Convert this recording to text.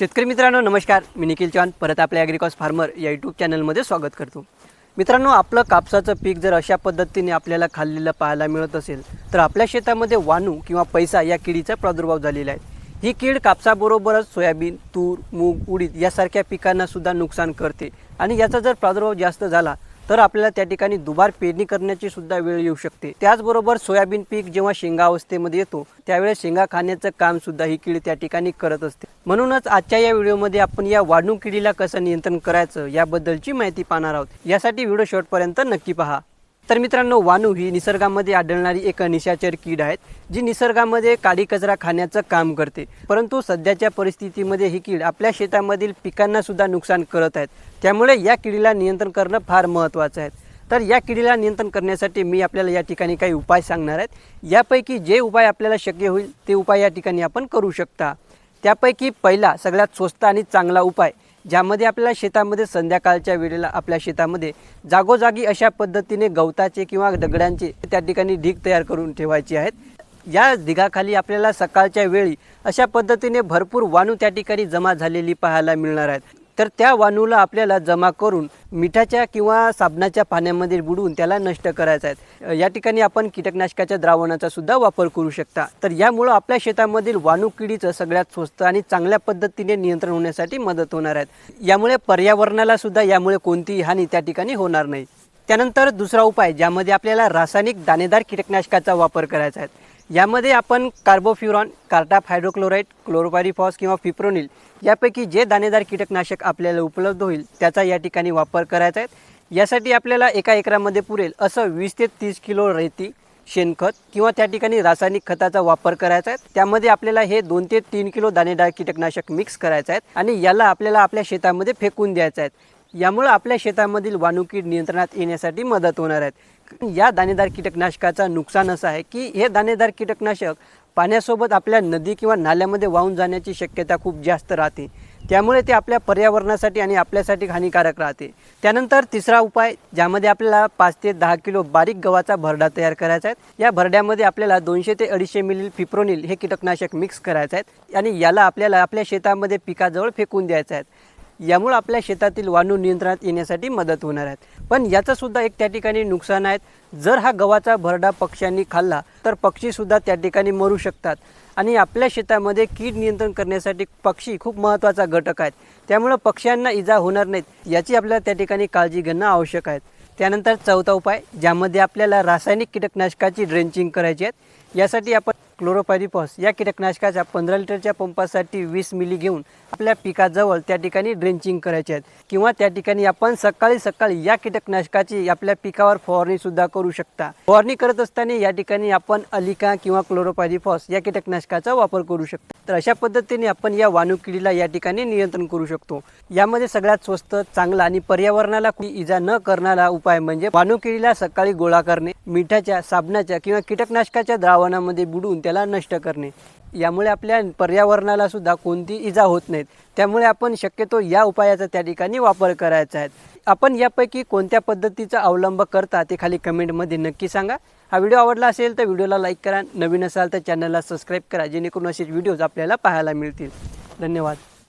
शेतकरी मित्रांनो नमस्कार. मी निखिल चव्हाण परत आपल्या ॲग्रिकॉस फार्मर या यूट्यूब चॅनलमध्ये स्वागत करतो. मित्रांनो आपलं कापसाचं पीक जर अशा पद्धतीने आपल्याला खाल्लेलं पाहायला मिळत असेल तर आपल्या शेतामध्ये वानू किंवा पैसा या किडीचा प्रादुर्भाव झालेला आहे. ही कीड कापसाबरोबरच सोयाबीन तूर मूग उडीद यासारख्या पिकांना सुद्धा नुकसान करते. आणि याचा जर प्रादुर्भाव जास्त झाला तर आपल्याला त्या ठिकाणी दुबार पेरणी करण्याची सुद्धा वेळ येऊ शकते. त्याचबरोबर सोयाबीन पीक जेव्हा शेंगा अवस्थेमध्ये येतो त्यावेळेस शेंगा खाण्याचं काम सुद्धा ही किडी त्या ठिकाणी करत असते. म्हणूनच आजच्या या व्हिडिओमध्ये आपण या वाढणूक किडीला कसं नियंत्रण करायचं याबद्दलची माहिती पाहणार आहोत. यासाठी व्हिडिओ शेवटपर्यंत नक्की पहा. तर मित्रांनो वानू ही निसर्गामध्ये आढळणारी एक निशाचर कीड आहे जी निसर्गामध्ये काडी कचरा खाण्याचं काम करते. परंतु सध्याच्या परिस्थितीमध्ये ही कीड आपल्या शेतामधील पिकांना सुद्धा नुकसान करत आहेत. त्यामुळे या किडीला नियंत्रण करणं फार महत्त्वाचं आहे. तर या किडीला नियंत्रण करण्यासाठी मी आपल्याला या ठिकाणी काही उपाय सांगणार आहेत. यापैकी जे उपाय आपल्याला शक्य होईल ते उपाय या ठिकाणी आपण करू शकता. त्यापैकी पहिला सगळ्यात स्वस्त आणि चांगला उपाय ज्यामध्ये आपल्याला शेतामध्ये संध्याकाळच्या वेळेला आपल्या शेतामध्ये जागोजागी अशा पद्धतीने गवताचे किंवा दगडांचे त्या ठिकाणी ढीग तयार करून ठेवायचे आहेत. या ढिगाखाली आपल्याला सकाळच्या वेळी अशा पद्धतीने भरपूर वाणू त्या ठिकाणी जमा झालेली पाहायला मिळणार आहेत. तर त्या वाणूला आपल्याला जमा करून मिठाच्या किंवा साबणाच्या पाण्यामध्ये बुडवून त्याला नष्ट करायचं आहे. या ठिकाणी आपण कीटकनाशकाच्या द्रावणाचा सुद्धा वापर करू शकता. तर यामुळं आपल्या शेतामधील वाणू किडीचं सगळ्यात स्वस्त आणि चांगल्या पद्धतीने नियंत्रण होण्यासाठी मदत होणार आहेत यामुळे पर्यावरणाला सुद्धा यामुळे कोणतीही हानी त्या ठिकाणी होणार नाही. त्यानंतर दुसरा उपाय ज्यामध्ये आपल्याला रासायनिक दाणेदार कीटकनाशकाचा वापर करायचा आहे. यामध्ये आपण कार्बोफ्युरॉन कार्टाप हायड्रोक्लोराईड क्लोरोपायरिफॉस किंवा फिप्रोनिल यापैकी जे दाणेदार कीटकनाशक आपल्याला उपलब्ध होईल त्याचा या ठिकाणी वापर करायचा आहे. यासाठी आपल्याला एका एकरामध्ये पुरेल असं वीस ते तीस किलो रेती शेणखत किंवा त्या ठिकाणी रासायनिक खताचा वापर करायचा आहे. त्यामध्ये आपल्याला हे दोन ते तीन किलो दाणेदार कीटकनाशक मिक्स करायचं आहे आणि याला आपल्याला आपल्या शेतामध्ये फेकून द्यायचं आहे. यामुळं आपल्या शेतामधील वाणुकीड नियंत्रणात येण्यासाठी मदत होणार आहेत या दाणेदार कीटकनाशकाचं नुकसान असं आहे की हे दाणेदार कीटकनाशक पाण्यासोबत आपल्या नदी किंवा नाल्यामध्ये वाहून जाण्याची शक्यता खूप जास्त राहते. त्यामुळे ते आपल्या पर्यावरणासाठी आणि आपल्यासाठी हानिकारक राहते. त्यानंतर तिसरा उपाय ज्यामध्ये आपल्याला पाच ते दहा किलो बारीक गव्हाचा भरडा तयार करायचा आहे. या भरड्यामध्ये आपल्याला दोनशे ते अडीचशे मिली फिप्रोनिल हे कीटकनाशक मिक्स करायचं आहे आणि याला आपल्याला आपल्या शेतामध्ये पिकाजवळ फेकून द्यायचं आहे. यामुळे आपल्या शेतातील वाणू नियंत्रणात येण्यासाठी मदत होणार आहे. पण याचंसुद्धा एक त्या ठिकाणी नुकसान आहेत जर हा गव्हाचा भरडा पक्ष्यांनी खाल्ला तर पक्षीसुद्धा त्या ठिकाणी मरू शकतात. आणि आपल्या शेतामध्ये कीड नियंत्रण करण्यासाठी पक्षी खूप महत्त्वाचा घटक आहेत. त्यामुळं पक्ष्यांना इजा होणार नाहीत याची आपल्याला त्या ठिकाणी काळजी घेणं आवश्यक आहे. त्यानंतर चौथा उपाय ज्यामध्ये आपल्याला रासायनिक कीटकनाशकाची ड्रेंचिंग करायची आहे. यासाठी आपण क्लोरोपायरिफॉस या कीटकनाशकाच्या पंधरा लिटरच्या पंपासाठी वीस मिली घेऊन आपल्या पिकाजवळ त्या ठिकाणी ड्रेंचिंग करायचे आहेत. किंवा त्या ठिकाणी आपण सकाळी सकाळी या कीटकनाशकाची आपल्या पिकावर फवारणी सुद्धा करू शकता. फवारणी करत असताना या ठिकाणी आपण अलिका किंवा क्लोरोपायरिफॉस या कीटकनाशकाचा वापर करू शकतो. तर अशा पद्धतीने आपण या वाणुकिडीला या ठिकाणी नियंत्रण करू शकतो. यामध्ये सगळ्यात स्वस्त चांगला आणि पर्यावरणाला इजा न करणारा उपाय म्हणजे वाणुकिडीला सकाळी गोळा करणे मिठाच्या साबणाच्या किंवा कीटकनाशकाच्या द्रावणामध्ये बुडवून त्याला नष्ट करणे. यामुळे आपल्या पर्यावरणाला सुद्धा कोणती इजा होत नाहीत. त्यामुळे आपण शक्यतो या उपायाचा त्या ठिकाणी वापर करायचा आहे. आपण यापैकी कोणत्या पद्धतीचा अवलंब करता ते खाली कमेंटमध्ये नक्की सांगा. हा व्हिडिओ आवडला असेल तर व्हिडिओला लाईक करा. नवीन असाल तर चॅनलला सबस्क्राईब करा जेणेकरून असेच व्हिडिओज आपल्याला पाहायला मिळतील. धन्यवाद.